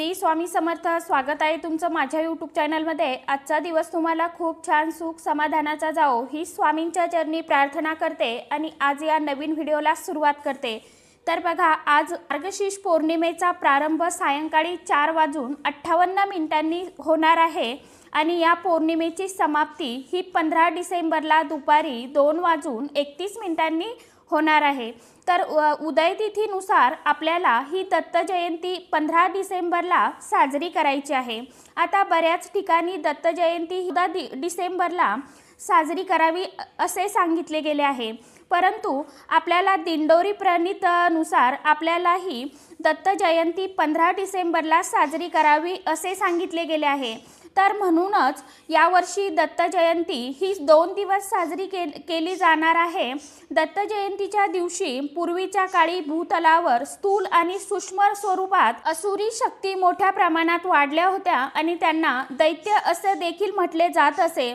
श्री स्वामी समर्थ स्वागत आहे तुमचं माझ्या यूट्यूब चॅनलमध्ये आजचा दिवस तुम्हाला खूप छान सुख समाधानाचा जाओ ही स्वामींच्या चरणी प्रार्थना करते आणि आज या नवीन व्हिडिओला सुरुवात करते. तर बघा आज मार्गशीर्ष पौर्णिमेचा प्रारंभ सायंकाळी चार वाजून अठ्ठावन्न मिनिटांनी होणार आहे. आणि या पौर्णिमेची समाप्ती ही पंधरा डिसेंबरला दुपारी दोन वाजून एकतीस मिनिटांनी होणार आहे. तर उदयतिथीनुसार आपल्याला ही दत्त जयंती पंधरा डिसेंबरला साजरी करायची आहे. आता बऱ्याच ठिकाणी दत्त जयंती सुद्धा दि डिसेंबरला साजरी करावी असे सांगितले गेले आहे. परंतु आपल्याला दिंडोरी प्रणितनुसार आपल्यालाही दत्त जयंती पंधरा डिसेंबरला साजरी करावी असे सांगितले गेले आहे. तर म्हणूनच यावर्षी दत्त जयंती ही दोन दिवस साजरी के केली जाणार आहे. दत्त जयंतीच्या दिवशी पूर्वीच्या काळी भूतलावर स्थूल आणि सूक्ष्म स्वरूपात असुरी शक्ती मोठ्या प्रमाणात वाढल्या होत्या आणि त्यांना दैत्य असे देखील म्हटले जात असे.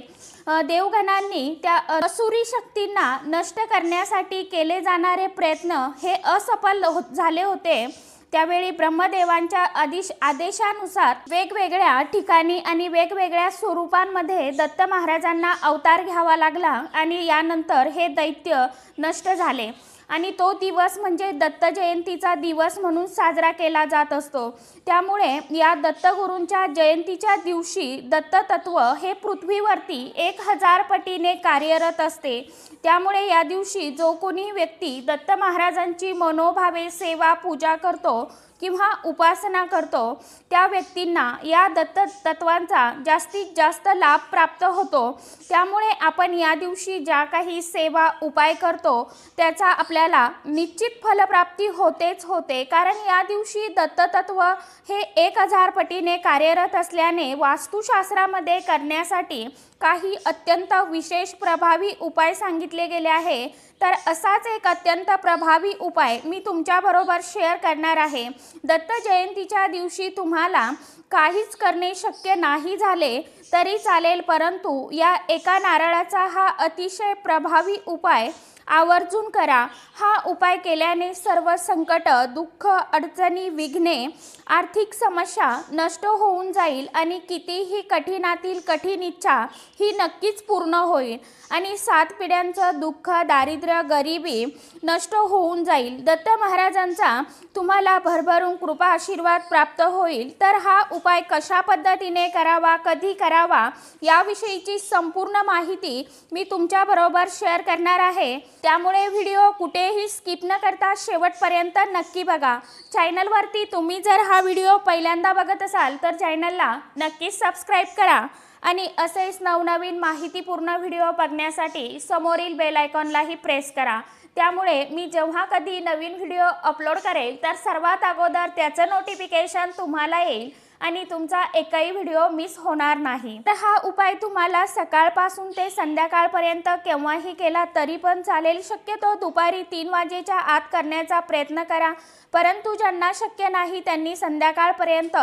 देवगणांनी त्या असुरी शक्तींना नष्ट करण्यासाठी केले जाणारे प्रयत्न हे असफल हो- झाले होते. त्यावेळी ब्रह्मदेवांच्या आदिश आदेशानुसार वेगवेगळ्या ठिकाणी आणि वेगवेगळ्या स्वरूपांमध्ये दत्त महाराजांना अवतार घ्यावा लागला आणि यानंतर हे दैत्य नष्ट झाले. आणि तो दिवस म्हणजे दत्त जयंतीचा दिवस म्हणून साजरा केला जात असतो. त्यामुळे या दत्तगुरूंच्या जयंतीच्या दिवशी दत्त तत्व हे पृथ्वीवरती एक हजार पटीने कार्यरत असते. त्यामुळे या दिवशी जो कोणी व्यक्ती दत्त महाराजांची मनोभावे सेवा पूजा करतो किंवा उपासना करतो त्या व्यक्तींना या दत्त तत्वांचा जास्तीत जास्त लाभ प्राप्त होतो. त्यामुळे आपण या दिवशी ज्या काही सेवा उपाय करतो त्याचा आपल्याला निश्चित फलप्राप्ती होतेच होते. कारण या दिवशी दत्ततत्व हे एक हजार पटीने कार्यरत असल्याने वास्तुशास्त्रामध्ये करण्यासाठी काही अत्यंत विशेष प्रभावी उपाय सांगितले गेले आहे. तर असाच एक अत्यंत प्रभावी उपाय मी तुमच्याबरोबर शेअर करणार आहे. दत्त जयंतीच्या दिवशी तुम्हाला काहीच करणे शक्य नाही झाले तरी चालेल परंतु या एका नारळाचा हा अतिशय प्रभावी उपाय आवर्जून करा. हा उपाय केल्याने सर्व संकट दुःख अडचणी विघ्ने आर्थिक समस्या नष्ट होऊन जाईल आणि कितीही कठीणातील कठीण इच्छा ही नक्कीच पूर्ण होईल आणि सात पिढ्यांचं दुःख दारिद्र्य गरिबी नष्ट होऊन जाईल. दत्त महाराजांचा तुम्हाला भरभरून कृपा आशीर्वाद प्राप्त होईल. तर हा उपाय कशा पद्धतीने करावा कधी करावा याविषयीची संपूर्ण माहिती मी तुमच्याबरोबर शेअर करणार आहे. त्यामुळे व्हिडिओ कुठेही स्किप न करता शेवटपर्यंत नक्की बघा. चॅनलवरती तुम्ही जर हा व्हिडिओ पहिल्यांदा बघत असाल तर चॅनलला नक्कीच सबस्क्राईब करा आणि असेच नवनवीन माहितीपूर्ण व्हिडिओ बघण्यासाठी समोरील बेल आयकॉनलाही प्रेस करा. त्यामुळे मी जेव्हा कधी नवीन व्हिडिओ अपलोड करेल तर सर्वात अगोदर त्याचं नोटिफिकेशन तुम्हाला येईल. आणि तुमचा एकही व्हिडिओ मिस होणार नाही. तर हा उपाय तुम्हाला सकाळपासून ते संध्याकाळपर्यंत केव्हाही केला तरी पण चालेल. शक्यतो दुपारी तीन वाजेच्या आत करण्याचा प्रयत्न करा. परंतु ज्यांना शक्य नाही त्यांनी संध्याकाळपर्यंत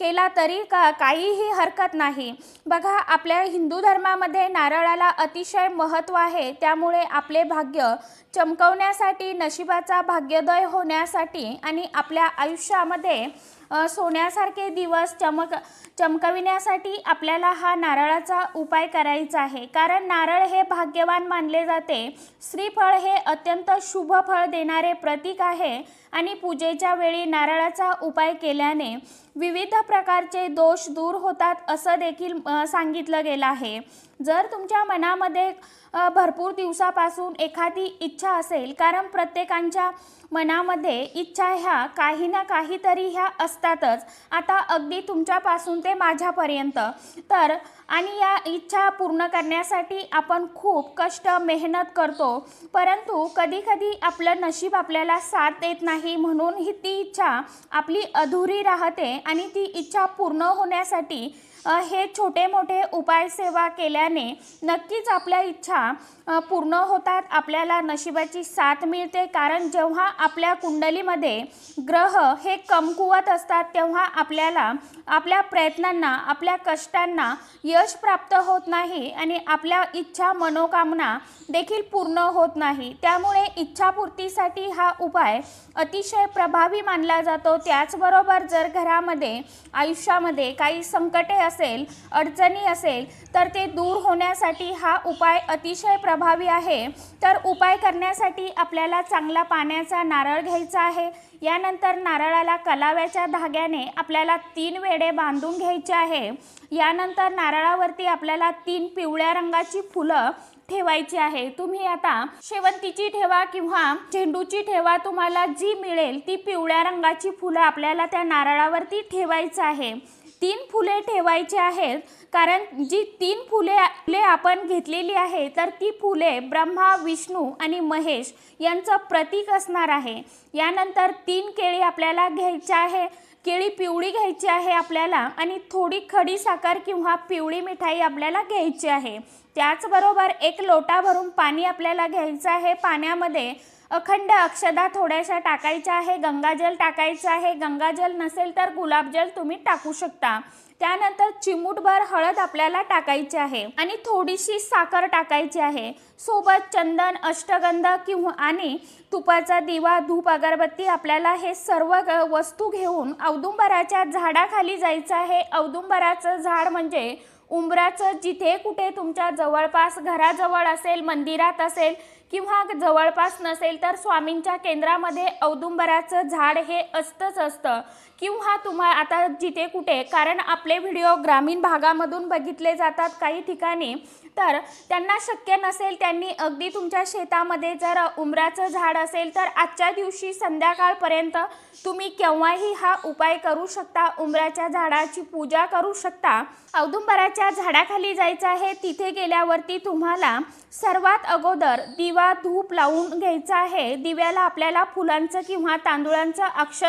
केला तरी का काहीही हरकत नाही. बघा आपल्या हिंदू धर्मामध्ये नारळाला अतिशय महत्त्व आहे. त्यामुळे आपले भाग्य चमकवण्यासाठी नशिबाचा भाग्योदय होण्यासाठी आणि आपल्या आयुष्यामध्ये सोन्यासारखे दिवस चमक चमकविण्यासाठी आपल्याला हा नारळाचा उपाय करायचा आहे. कारण नारळ हे भाग्यवान मानले जाते. श्रीफळ हे अत्यंत शुभ फळ देणारे प्रतीक आहे. आणि पूजेच्या वेळी नारळाचा उपाय केल्याने विविध प्रकारचे दोष दूर होतात असं देखील सांगितलं गेलं आहे. जर तुमच्या मनामध्ये भरपूर दिवसापासून एखादी इच्छा असेल कारण प्रत्येकांच्या मनामध्ये इच्छा ह्या काही ना काहीतरी ह्या असतातच. आता अगदी तुमच्यापासून ते माझ्यापर्यंत. तर आणि या इच्छा पूर्ण करण्यासाठी आपण खूप कष्ट मेहनत करतो. परंतु कधीकधी आपलं नशीब आपल्याला साथ देत नाही म्हणून ही ती इच्छा आपली अधुरी राहते आणि ती इच्छा पूर्ण होण्यासाठी हे छोटे मोठे उपाय सेवा केल्याने नक्कीच आपल्या इच्छा पूर्ण होतात आपल्याला नशिबाची साथ मिळते. कारण जेव्हा आपल्या कुंडलीमध्ये ग्रह हे कमकुवत असतात तेव्हा आपल्याला आपल्या प्रयत्नांना आपल्या कष्टांना यश प्राप्त होत नाही आणि आपल्या इच्छा मनोकामना देखील पूर्ण होत नाही. त्यामुळे इच्छापूर्तीसाठी हा उपाय अतिशय प्रभावी मानला जातो. त्याचबरोबर जर घरामध्ये आयुष्यामध्ये काही संकटे असेल अडचणी असेल तर ते दूर होण्यासाठी हा उपाय अतिशय प्रभावी आहे. तर उपाय करण्यासाठी आपल्याला चांगला पाण्याचा नारळ घ्यायचा आहे. यानंतर नारळाला कलाव्याच्या धाग्याने आपल्याला तीन वेडे बांधून घ्यायचे आहे. यानंतर नारळावरती आपल्याला तीन पिवळ्या रंगाची फुलं ठेवायची आहे. तुम्ही आता शेवंतीची ठेवा किंवा झेंडूची ठेवा तुम्हाला जी मिळेल ती पिवळ्या रंगाची फुलं आपल्याला त्या नारळावरती ठेवायचं आहे. तीन फुले ठेवायची आहेत. कारण जी तीन फुले फुले आपण घेतलेली आहे तर ती फुले ब्रह्मा विष्णू आणि महेश यांचं प्रतीक असणार आहे. यानंतर तीन केळी आपल्याला घ्यायची आहे. केळी पिवळी घ्यायची आहे आपल्याला आणि थोडी खडी साखर किंवा पिवळी मिठाई आपल्याला घ्यायची आहे. त्याचबरोबर एक लोटा भरून पाणी आपल्याला घ्यायचं आहे. पाण्यामध्ये अखंड अक्षदा थोड्याशा टाकायच्या आहे गंगाजल टाकायचं आहे. गंगाजल नसेल तर गुलाबजल तुम्ही टाकू शकता. त्यानंतर चिमूटभर हळद आपल्याला टाकायची आहे आणि थोडीशी साखर टाकायची आहे. सोबत चंदन अष्टगंध किंवा आणि तुपाचा दिवा धूप अगरबत्ती आपल्याला हे सर्व वस्तू घेऊन औदुंबराच्या झाडाखाली जायचं आहे. औदुंबराचं झाड म्हणजे उंबराचं जिथे कुठे तुमच्या जवळपास घराजवळ असेल मंदिरात असेल किंवा जवळपास नसेल तर स्वामींच्या केंद्रामध्ये औदुंबराचं झाड हे असतंच असतं. किंवा तुम्हा आता जिथे कुठे कारण आपले व्हिडिओ ग्रामीण भागामधून बघितले जातात काही ठिकाणी तर त्यांना शक्य नसेल त्यांनी अगदी तुमच्या शेतामध्ये जर उंबराचं झाड असेल तर आजच्या दिवशी संध्याकाळपर्यंत तुम्ही केव्हाही हा उपाय करू शकता. उंबराच्या झाडाची पूजा करू शकता. औदुंबराच्या झाडाखाली जायचं आहे. तिथे गेल्यावरती तुम्हाला सर्वात अगोदर दिवा धूप लावून घ्यायचा आहे. दिव्याला आपल्याला फुलांचं किंवा तांदुळांचं अक्ष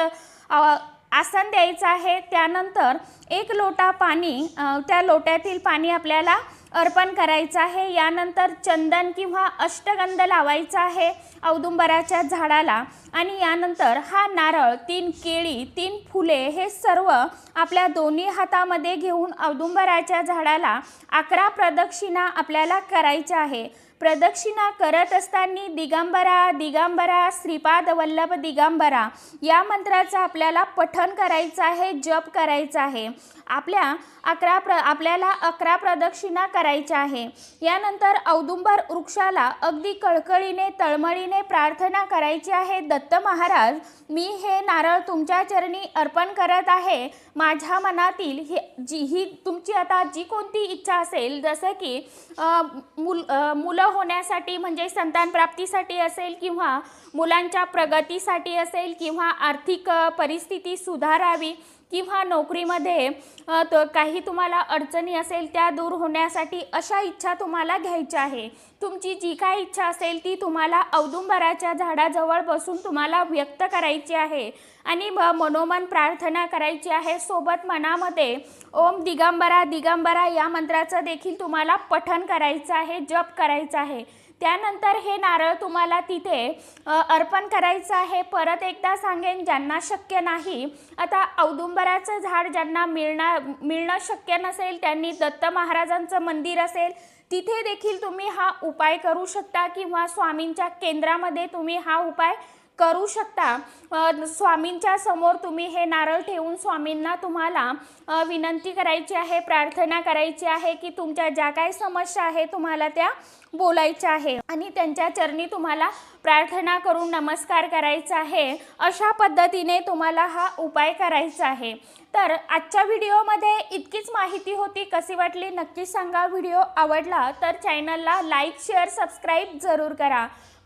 आसन द्यायचं आहे. त्यानंतर एक लोटा पाणी त्या लोट्यातील पाणी आपल्याला अर्पण करायचं आहे. यानंतर चंदन किंवा अष्टगंध लावायचा आहे औदुंबराच्या झाडाला. आणि यानंतर हा नारळ तीन केळी तीन फुले हे सर्व आपल्या दोन्ही हातामध्ये घेऊन औदुंबराच्या झाडाला अकरा प्रदक्षिणा आपल्याला करायच्या आहे. प्रदक्षिणा करत असताना दिगंबरा दिगंबरा श्रीपाद वल्लभ दिगंबरा या मंत्राचं आपल्याला पठण करायचं आहे जप करायचा आहे. आपल्या अकरा प्र आपल्याला अकरा प्रदक्षिणा करायच्या आहे. यानंतर औदुंबर वृक्षाला अगदी कळकळीने तळमळीने प्रार्थना करायची आहे दत्त महाराज मी हे नारळ तुमच्या चरणी अर्पण करत आहे. माझ्या मनातील ही जी ही तुमची आता जी कोणती इच्छा असेल जसं की मुल मुलं होण्यासाठी म्हणजे संतान प्राप्तीसाठी असेल किंवा मुलांच्या प्रगतीसाठी असेल किंवा आर्थिक परिस्थिती सुधारावी किंवा नोकरीमध्ये काही तुम्हाला अडचणी असेल त्या दूर होण्यासाठी अशा इच्छा तुम्हाला घ्यायच्या आहे. तुमची जी काय इच्छा असेल ती तुम्हाला औदुंबराच्या झाडाजवळ बसून तुम्हाला व्यक्त करायची आहे आणि म- मनोमन प्रार्थना करायची आहे. सोबत मनामध्ये ओम दिगंबरा दिगंबरा या मंत्राचं देखील तुम्हाला पठण करायचं आहे जप करायचं आहे. त्यानंतर हे नारळ तुम्हाला तिथे अर्पण करायचं आहे. परत एकदा सांगेन ज्यांना शक्य नाही आता औदुंबराचं झाड ज्यांना मिळणार मिळणं शक्य नसेल त्यांनी दत्त महाराजांचं मंदिर असेल तिथे देखील तुम्ही हा उपाय करू शकता किंवा स्वामींच्या केंद्रामध्ये तुम्ही हा उपाय करू शकता. स्वामींच्या समोर तुम्ही हे नारळ ठेवून स्वामींना तुम्हाला विनंती करायची आहे प्रार्थना करायची आहे की तुमच्या ज्या काही समस्या आहे तुम्हाला त्या बोलायच्या आहे. आणि त्यांच्या चरणी तुम्हाला प्रार्थना करून नमस्कार करायचा आहे. अशा पद्धतीने तुम्हाला हा उपाय करायचा आहे. तर आजच्या व्हिडिओमध्ये इतकीच माहिती होती. कशी वाटली नक्की सांगा. व्हिडिओ आवडला तर चॅनलला लाईक शेअर सबस्क्राईब जरूर करा.